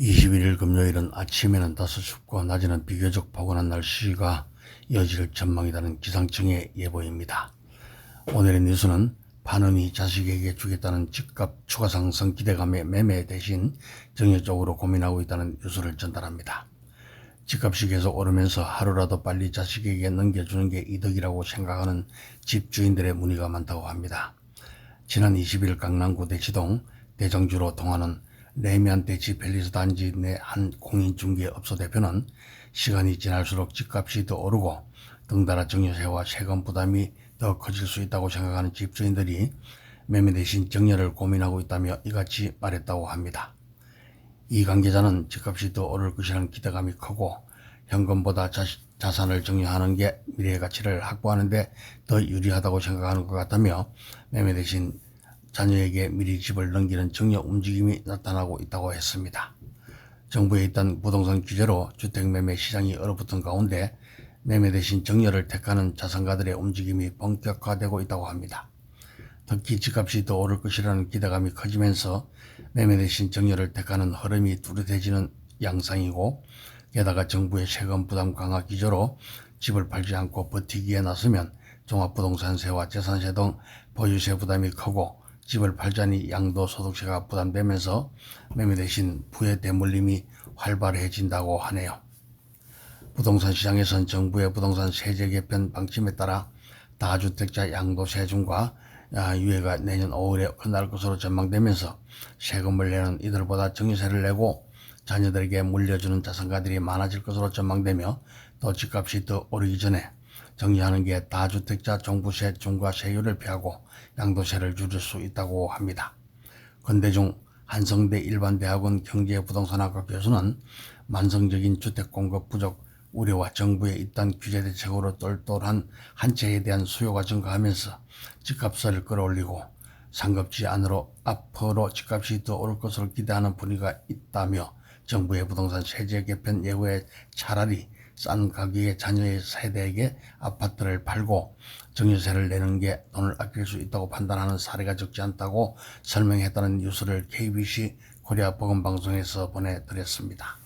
21일 금요일은 아침에는 다소 춥고 낮에는 비교적 포근한 날씨가 이어질 전망이라는 기상청의 예보입니다. 오늘의 뉴스는 반음이 자식에게 주겠다는 집값 추가 상승 기대감의 매매 대신 정여적으로 고민하고 있다는 뉴스를 전달합니다. 집값이 계속 오르면서 하루라도 빨리 자식에게 넘겨주는 게 이득이라고 생각하는 집주인들의 문의가 많다고 합니다. 지난 20일 강남구 대치동 대정주로 통하는 레미안 대치 팰리스 단지 내 한 공인중개업소 대표는 시간이 지날수록 집값이 더 오르고 덩달아 정여세와 세금 부담이 더 커질 수 있다고 생각하는 집주인들이 매매 대신 정여를 고민하고 있다며 이같이 말했다고 합니다. 이 관계자는 집값이 더 오를 것이라는 기대감이 크고 현금보다 자, 자산을 정리하는 게 미래의 가치를 확보하는 데 더 유리하다고 생각하는 것 같다며 매매 대신 자녀에게 미리 집을 넘기는 정여 움직임이 나타나고 있다고 했습니다. 정부에 있던 부동산 규제로 주택 매매 시장이 얼어붙은 가운데 매매 대신 정여를 택하는 자산가들의 움직임이 본격화되고 있다고 합니다. 특히 집값이 더 오를 것이라는 기대감이 커지면서 매매 대신 정여를 택하는 흐름이 뚜렷해지는 양상이고 게다가 정부의 세금 부담 강화 기조로 집을 팔지 않고 버티기에 나서면 종합부동산세와 재산세 등 보유세 부담이 크고 집을 팔자니 양도 소득세가 부담되면서 매매 대신 부의 대물림이 활발해진다고 하네요. 부동산 시장에선 정부의 부동산 세제 개편 방침에 따라 다주택자 양도세 중과 아, 유예가 내년 5월에 끝날 것으로 전망되면서 세금을 내는 이들보다 정유세를 내고 자녀들에게 물려주는 자산가들이 많아질 것으로 전망되며 또 집값이 더 오르기 전에 정리하는 게 다주택자 종부세 중과 세율을 피하고 양도세를 줄일 수 있다고 합니다. 건대중 한성대 일반대학원 경제부동산학과 교수는 만성적인 주택 공급 부족 우려와 정부의 입단 규제 대책으로 똘똘한 한 채에 대한 수요가 증가하면서 집값을 끌어올리고 상급지 안으로 앞으로 집값이 더 오를 것으로 기대하는 분위기가 있다며 정부의 부동산 세제 개편 예고에 차라리 싼 가격의 자녀의 세대에게 아파트를 팔고 정유세를 내는 게 돈을 아낄 수 있다고 판단하는 사례가 적지 않다고 설명했다는 뉴스를 KBC 코리아 보건방송에서 보내드렸습니다.